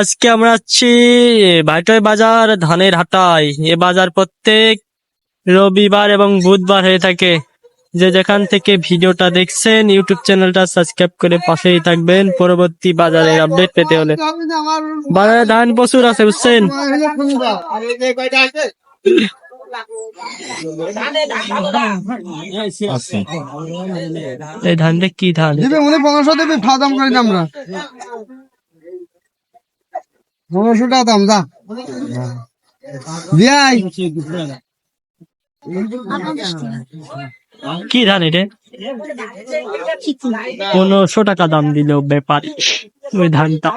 আজকে আমরা আছি ভাইটয় বাজার ধানের হাটায় এ বাজার প্রত্যেক রবিবার এবং বুধবার হয়ে থাকে। যে যেখান থেকে ভিডিওটা দেখছেন ইউটিউব চ্যানেলটা সাবস্ক্রাইব করে পাশেই থাকবেন। পরবর্তী বাজারের আপডেট পেতে হলে। বাজারে ধান প্রচুর আছে বুঝছেন? এই ধানটা কি ধান? দিবি উনি পনেরোশো দেবে খাওয়া করি আমরা। পনেরোশো টাকা দাম যা। দিয়াই কি ধান এটা? পনেরোশো টাকা দাম দিল ব্যাপারী ওই ধানটা।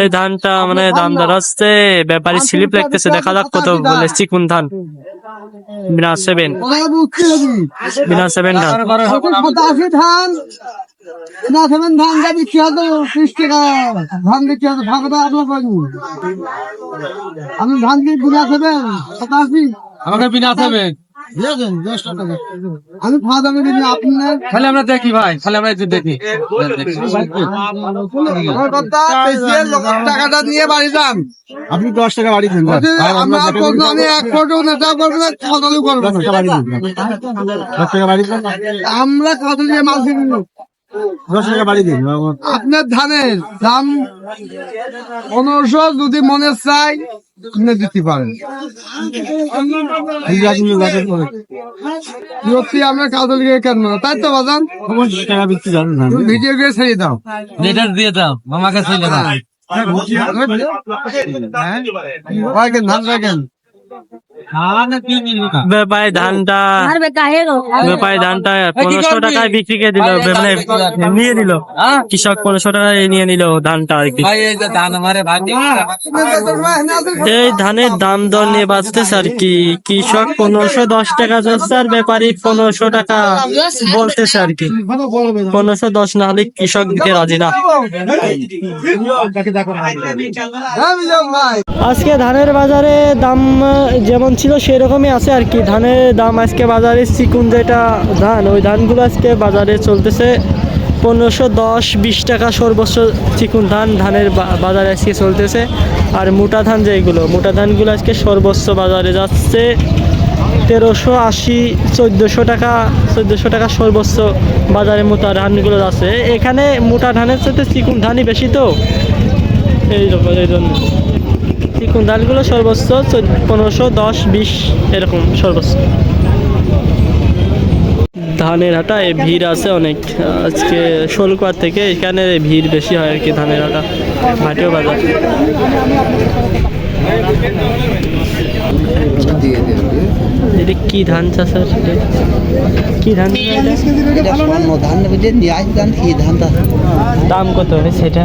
এই ধানটা মানে দাম দাঁড়াচ্ছে ব্যাপারী স্লিপ লাগতেছে দেখা যাক কত বলে চিকুন ধান। বিনা সেভেন। বিনা সেভেন ধান। না সেভেন ধান বিক্রি হতো ত্রিশ টাকা। ধান বিক্রি হতো ভাগটা আপনার পাইনি আমি ধান কি বিনা সেভেন সাতাশি আমাকে বিনা হবে দিয়েছেন দশটা টাকা আমি খাওয়া দামে দিন আপনার? খালি আমরা দেখি ভাই খালি আমরা একটু দেখি। টাকাটা নিয়ে বাড়ি যান। আপনি দশ টাকা বাড়ি দেন আমরা আমি এক ফটো নেতা করব না খাওয়াদালি করব দশ টাকা বাড়ি দেন। দশ টাকা বাড়ি দেন। আমরা কত দিয়ে মাল কিনবো। দশ টাকা বাড়ি দিন। আপনার ধানের দাম পনেরোশো যদি মনে চাই আপনি দিতে পারেন। সত্যি আমরা কাজল গিয়ে কেন তাই তো বাজান। পঞ্চাশ টাকা বিক্রি জানেন না। ভিডিও করে ছেড়ে দাও। লেটার দিয়ে দাও মামাকে ছেলে দাও। রাখেন ধান রাখেন। ব্যাপারী ধানটা মারবে ব্যাপারী ধানটা পনেরোশো টাকায় বিক্রি করে দিল মানে নিয়ে নিল। কৃষক পনেরোশো টাকায় নিয়ে নিল ধানটা আর কি। এই যে ধান আমারে ভাই এই ধানের দাম দর নিয়ে বাঁচতেছে আর কি। কৃষক পনেরোশো দশ টাকা যাচ্ছে আর ব্যাপারী পনেরোশো টাকা বলতেছে আর কি। পনেরোশো দশ না হলে কৃষক দিতে রাজি না। হ্যাঁ আজকে ধানের বাজারে দাম যেমন ছিল সেরকমই আছে আর কি। ধানের দাম আজকে বাজারে চিকুন যেটা ধান, ওই ধানগুলো আজকে বাজারে চলতেছে পনেরোশো দশ, বিশ টাকা সর্বোচ্চ চিকুন ধান ধানের বাজারে আজকে চলতেছে। আর মোটা ধান যেগুলো মোটা ধানগুলো আজকে সর্বোচ্চ বাজারে যাচ্ছে তেরোশো আশি, চোদ্দোশো টাকা চোদ্দোশো টাকা সর্বোচ্চ বাজারে মোটা ধানগুলো যাচ্ছে। এখানে মোটা ধানের সাথে চিকুন ধানই বেশি তো? এই জন্য ধানগুলো সর্বোচ্চ পনেরোশো দশ বিশ এরকম সর্বোচ্চ। ধানের হাটায় ভিড় আছে অনেক। আজকে শোলকুয়ার থেকে এখানে ভিড় বেশি হয় আর কি ধানের হাটা ভাটিও বাজার। এটা কি ধান চাষ আর কি ধান? দাম কত এটা?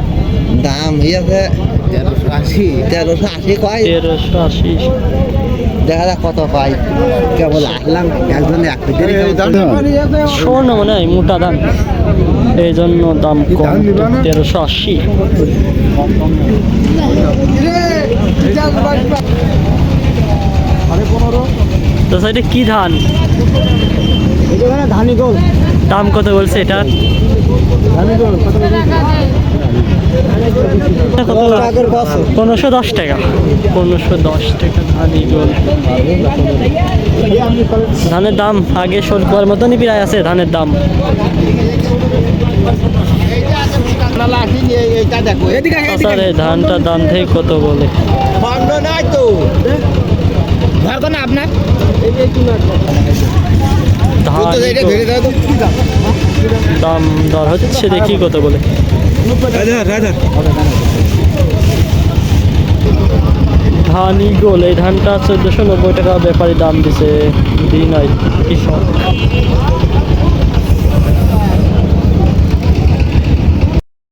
দাম তেরোশো আশি তেরোশো আশি কয়? তেরোশো আশি। দেখা যাক কত পাই। কেবল আসলাম একজন এক স্বর্ণ মনে হয় মোটা ধান এই জন্য দাম কম। তেরোশো আশি। তো এটা কি ধান? ধানি গোল। দাম কত বলছে এটা পনেরোশো দশ টাকা। পনেরোশো দশ টাকা ধানি গোল। ধানের দাম আগে সরকার মতনই প্রায় আছে ধানের দাম। ধানটার দাম থেকে কত বলে? নাই তো আপনার দাম দর হচ্ছে দেখি কত বলে। ধানই গোল এই ধানটা চোদ্দশো নব্বই টাকা ব্যাপারী দাম দিছে দিই নাই কৃষক।